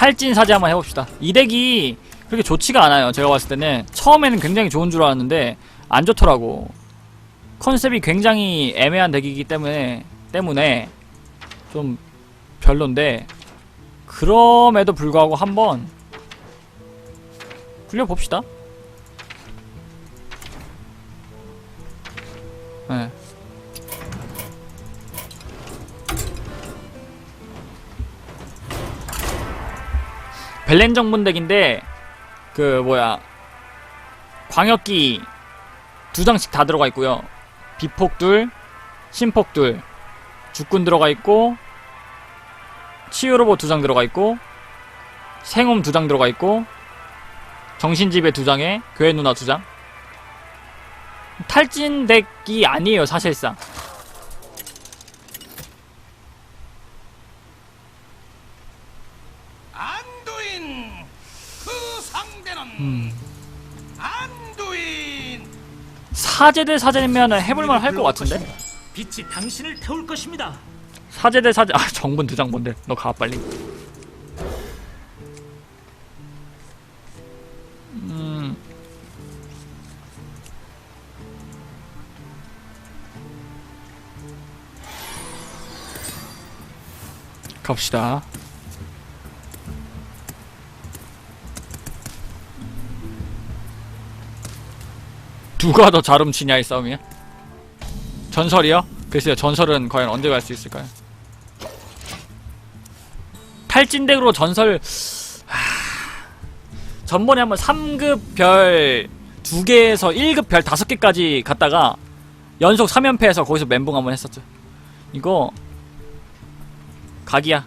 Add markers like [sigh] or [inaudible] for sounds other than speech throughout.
탈진 사제 한번 해봅시다. 이 덱이 그렇게 좋지가 않아요. 제가 봤을 때는 처음에는 굉장히 좋은 줄 알았는데 안 좋더라고. 컨셉이 굉장히 애매한 덱이기 때문에 때문에 좀 별론데 그럼에도 불구하고 한번 굴려봅시다. 네. 벨렌 정분 덱인데 그 뭐야 광역기 두 장씩 다 들어가 있고요. 비폭 둘, 신폭 둘, 죽군 들어가 있고 치유로봇 두 장 들어가 있고 생홈 두장 들어가 있고 정신지배 두 장에 교회 누나 두 장. 탈진 덱이 아니에요 사실상. 안두인 그 상대는 음. 안두인 사제 대 사제면 해볼만 할 것 같은데? 빛이 당신을 태울 것입니다. 사제 대 사제 아 정분 두장 뭔데? 너 가 빨리. 음. 갑시다. 누가 더 잘 훔치냐 이 싸움이야? 전설이요? 글쎄요 전설은 과연 언제 갈 수 있을까요? 탈진덱으로 전설 하... 전번에 한번 3급 별 2개에서 1급 별 5개까지 갔다가 연속 3연패해서 거기서 멘붕 한번 했었죠 이거 각이야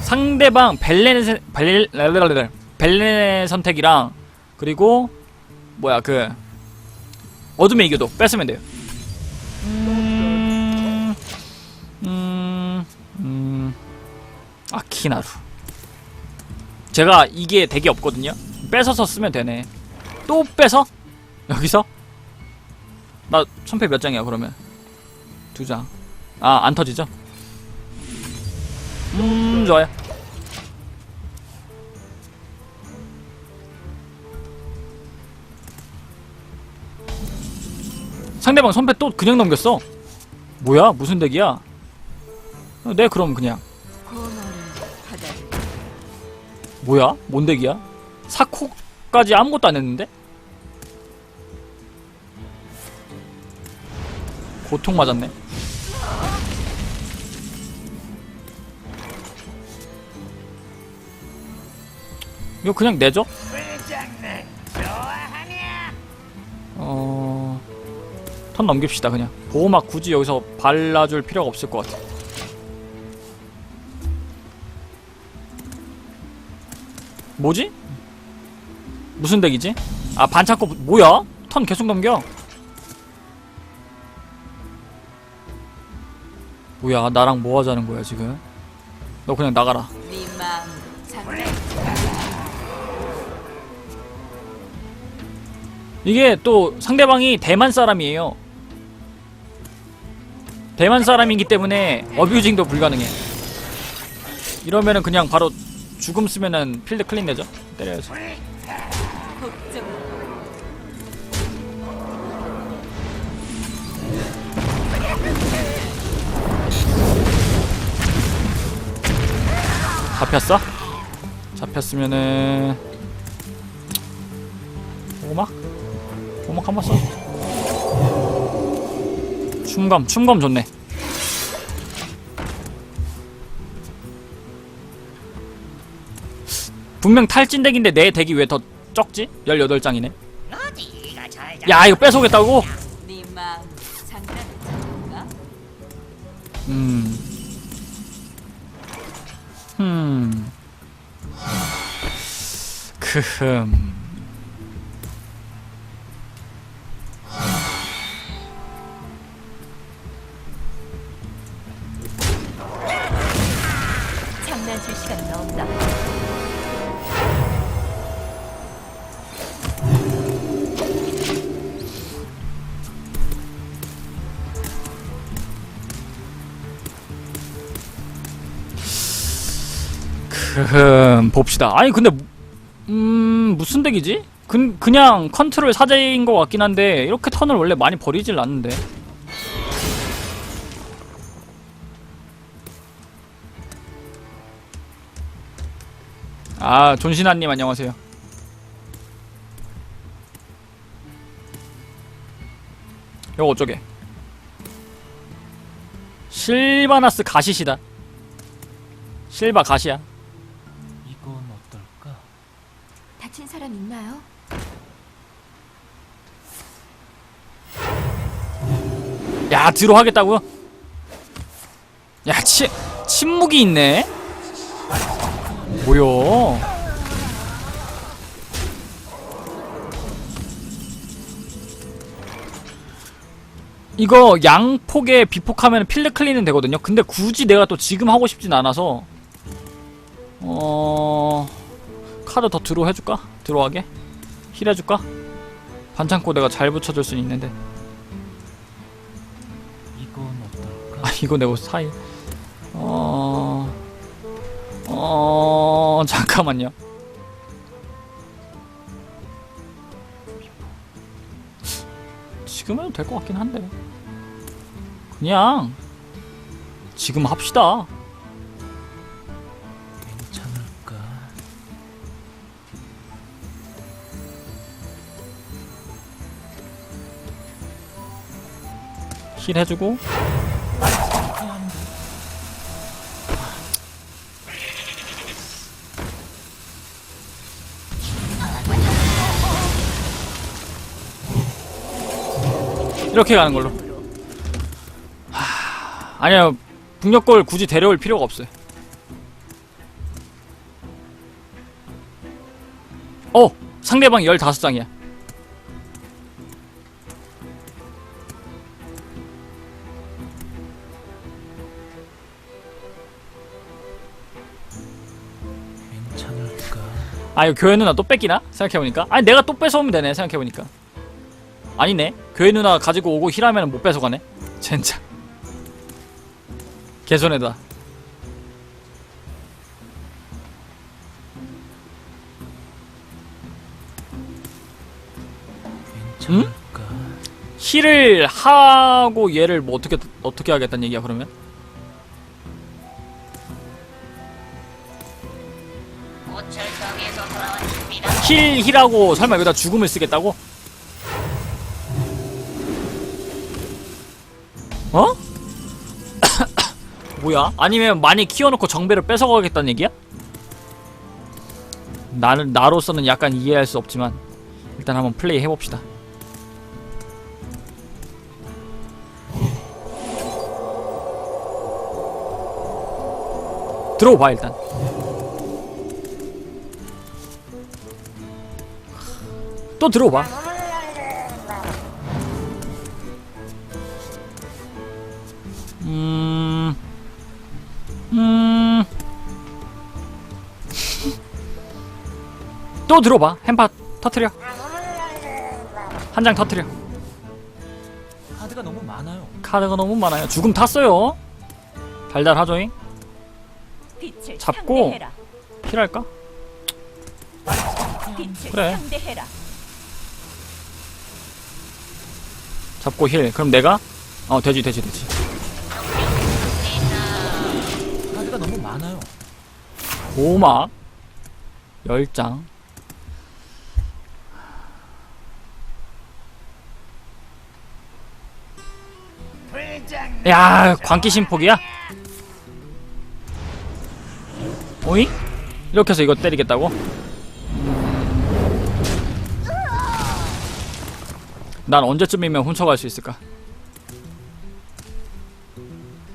상대방 벨렌의 벨 벨렌의 선택이랑 그리고 뭐야 그 어둠의 이교도 뺐으면 돼요 음, 음, 음, 아키나루. 제가 이게 덱이 없거든요. 뺏어서 쓰면 되네. 또 뺏어? 여기서? 나 천패 몇 장이야 그러면? 두 장. 아 안 터지죠? 음 좋아요. 상대방 손패 또 그냥 넘겼어. 뭐야? 무슨 덱이야? 어, 네, 그럼 그냥. 뭐야? 뭔 덱이야? 사코까지 아무것도 안 했는데? 고통 맞았네. 이거 그냥 내줘? 턴 넘깁시다 그냥 보호막 굳이 여기서 발라줄 필요가 없을 것 같아 뭐지? 무슨 덱이지? 아 반창고 뭐야? 턴 계속 넘겨 뭐야 나랑 뭐 하자는 거야 지금 너 그냥 나가라 네 이게 또 상대방이 대만 사람이에요. 대만 사람이기 때문에 어뷰징도 불가능해. 이러면은 그냥 바로 죽음 쓰면은 필드 클린 되죠? 때려야지. 잡혔어? 잡혔으면은 오막? 오막 한 번 써. 춤감, 춤감 좋네. 분명 탈진 덱인데 내 덱이 왜 더 적지? 18장이네. 어디가 잘 야, 이거 뺏어오겠다고? 음. 음. 크흠. 봅시다. 아니 근데 음 무슨 덱이지? 그, 그냥 컨트롤 사제인 것 같긴 한데 이렇게 턴을 원래 많이 버리질 않는데. 아 존신아님 안녕하세요. 이거 어쩌게? 실바나스 가시시다. 실바 가시야. 다친 사람 있나요? 야 드로 하겠다고요? 야 치, 침묵이 있네? 뭐요? 이거 양폭에 비폭하면 필드 클리는 되거든요 근데 굳이 내가 또 지금 하고 싶진 않아서 어... 카드 더 드로 해줄까? 드로하게? 힐 해줄까? 반창고 내가 잘 붙여줄 수 있는데 이건 어떨까? 아 이거 내가 사이 어... 어... 잠깐만요 지금 해도 될 것 같긴 한데 그냥 지금 합시다 힐 해주고. 이렇게 가는 걸로. 하... 아니야 북녘골 굳이 데려올 필요가 없어요. 어! 상대방 15장이야 아 이거 교회 누나 또 뺏기나? 생각해보니까? 아니 내가 또 뺏어오면 되네 생각해보니까. 아니네. 교회 누나 가지고 오고 힐하면 못 뺏어가네. 젠장. 개손해다. 괜찮을까? 힐을 하고 얘를 뭐 어떻게 어떻게 하겠다는 얘기야 그러면? 힐 힐하고 설마 여기다 죽음을 쓰겠다고? 어? [coughs] 뭐야? 아니면 많이 키워놓고 정배를 뺏어가겠다는 얘기야? 나는 나로서는 약간 이해할 수 없지만 일단 한번 플레이 해봅시다. 들어봐 일단. 또 들어봐. 음, 음, 또 들어봐. 햄파 터트려. 한 장 터트려. 카드가 너무 많아요. 카드가 너무 많아요. 죽음 탔어요. 달달하죠잉? 잡고. 필할까? 그래. 상대해라. 잡고 힐. 그럼 내가 어 되지 되지 되지. 카드가 너무 많아요. 오막 열 장. 야 광기 심폭이야? 오잉? 이렇게 해서 이거 때리겠다고? 난 언제쯤이면 훔쳐갈 수 있을까?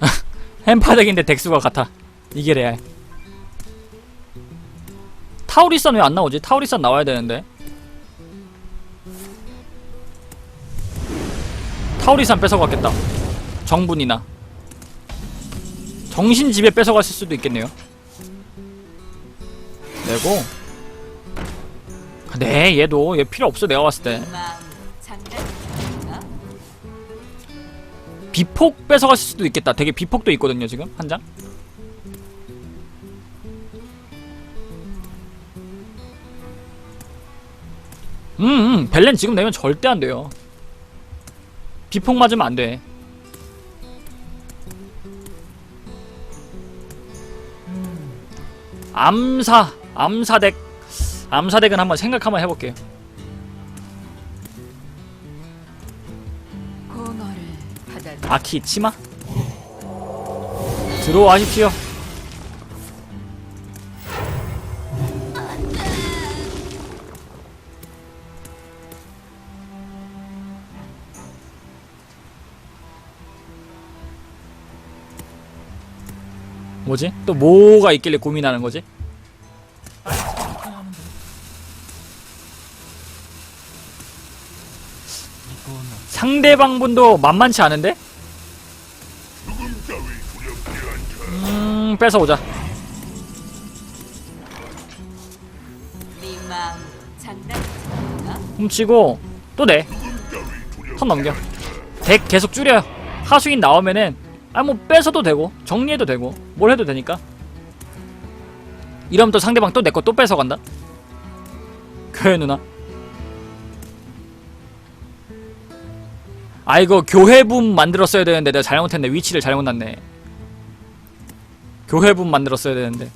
[laughs] 햄파덱인데 덱수가 같아. 이게 레알. 타우리산 왜 안 나오지? 타우리산 나와야 되는데. 타우리산 뺏어갔겠다. 정분이나. 정신집에 뺏어갔을 수도 있겠네요. 내고. 네 얘도. 얘 필요 없어 내가 봤을 때 비폭 뺏어갈 수도 있겠다. 되게 비폭도 있거든요 지금 한장. 음, 음 벨렌 지금 내면 절대 안 돼요. 비폭 맞으면 안돼. 암사 암사덱. 암사덱은 한번 생각 한번 해볼게요. 아. 아키 치마? 들어와십시오. 뭐지? 또 뭐가 있길래 고민하는 거지? 상대방 분도 만만치 않은데? 뺏어 오자. 네 마음 장난치는가? 훔치고 또 내. 턴 넘겨. 덱 계속 줄여요. 하수인 나오면은 아뭐 뺏어도 되고 정리해도 되고 뭘 해도 되니까. 이러면 또 상대방 또 내 거 또 뺏어 간다. 교회 누나. 아 이거 교회분 만들었어야 되는데 내가 잘못했네 위치를 잘못 놨네. 교회분 만들었어야 되는데.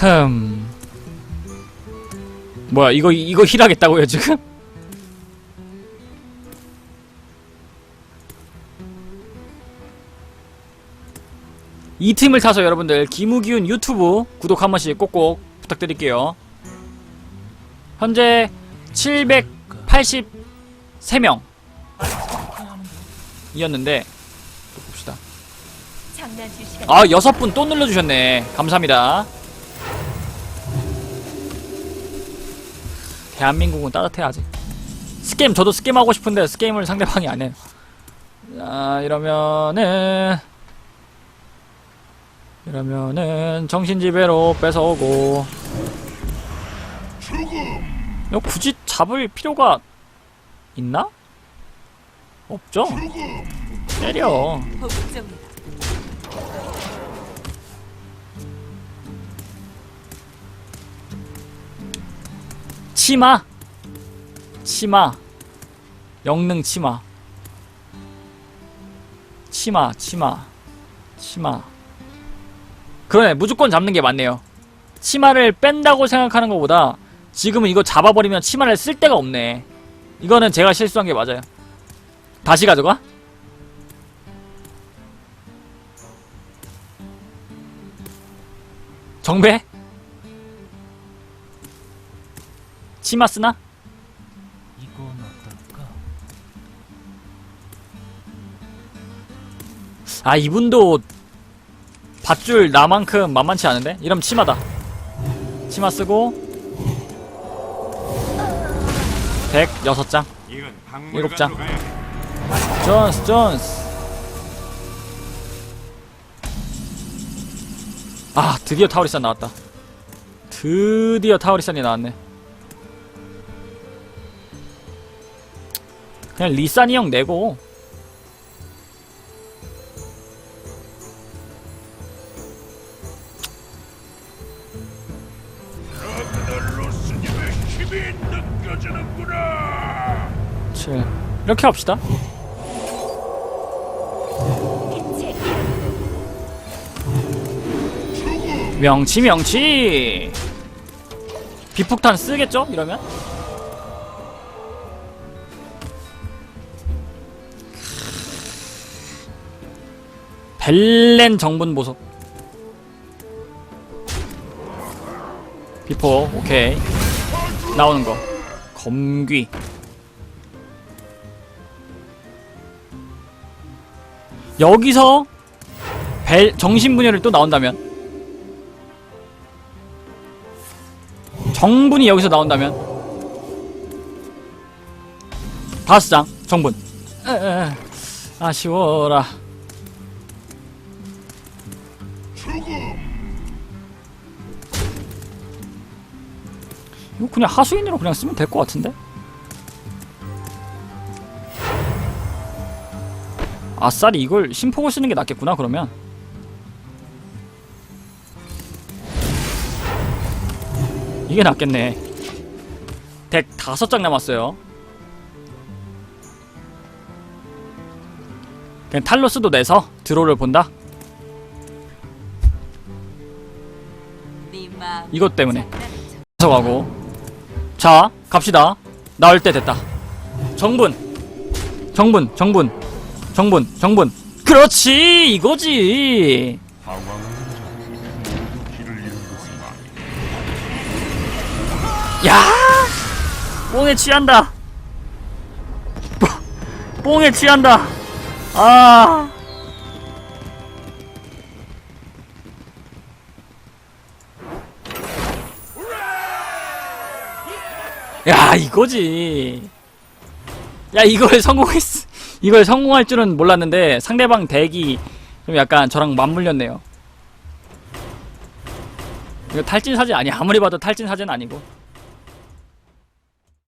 흠. 뭐야 이거 이거 힐하겠다고요 지금? [laughs] 이 팀을 타서 여러분들 기무기운 유튜브 구독 한 번씩 꼭꼭 부탁드릴게요. 현재 783명 어떻게 하면 돼? 이었는데 또 봅시다. 아 여섯 분 또 눌러주셨네. 감사합니다. 대한민국은 따뜻해야지 스게임 저도 스게임 하고 싶은데 스게임을 상대방이 안 해요. 자 이러면은 이러면은 정신지배로 뺏어오고 이거 굳이 잡을 필요가 있나? 없죠? 때려. 치마. 치마. 영능 치마. 치마 치마. 치마. 그러네. 무조건 잡는 게 맞네요. 치마를 뺀다고 생각하는 것보다 지금은 이거 잡아버리면 치마를 쓸 데가 없네 이거는 제가 실수한 게 맞아요 다시 가져가? 정배? 치마 쓰나? 아 이분도 밧줄 나만큼 만만치 않은데? 이러면 치마다 치마 쓰고 백 여섯 장 일곱 장. 존스 존스. 아 드디어 타우리산 나왔다. 드디어 타우리산이 나왔네. 그냥 리산이 형 내고 이렇게 합시다. 명치 명치. 비폭탄 쓰겠죠? 이러면? 벨렌 정분 보석. 비포 오케이. 나오는 거. 검귀 여기서 벨 정신분열이 또 나온다면? 정분이 여기서 나온다면? 다섯 장 정분. 아쉬워라. 이거 그냥 하수인으로 그냥 쓰면 될 것 같은데 아싸리 이걸 심폭을 쓰는 게 낫겠구나 그러면. 이게 낫겠네. 덱 다섯 장 남았어요. 그냥 탈로스도 내서 드로를 본다? 이것 때문에. 가고. 자 갑시다. 나올 때 됐다. 정분. 정분 정분 정분 정분. 그렇지 이거지. 야 뽕에 취한다. 뽕- [laughs] 뽕에 취한다. 아. 야 이거지. 야 이걸 [laughs] 성공했 이걸 성공할 줄은 몰랐는데 상대방 덱이 좀 약간 저랑 맞물렸네요. 이거 탈진 사진 아니야 아무리 봐도 탈진 사진 아니고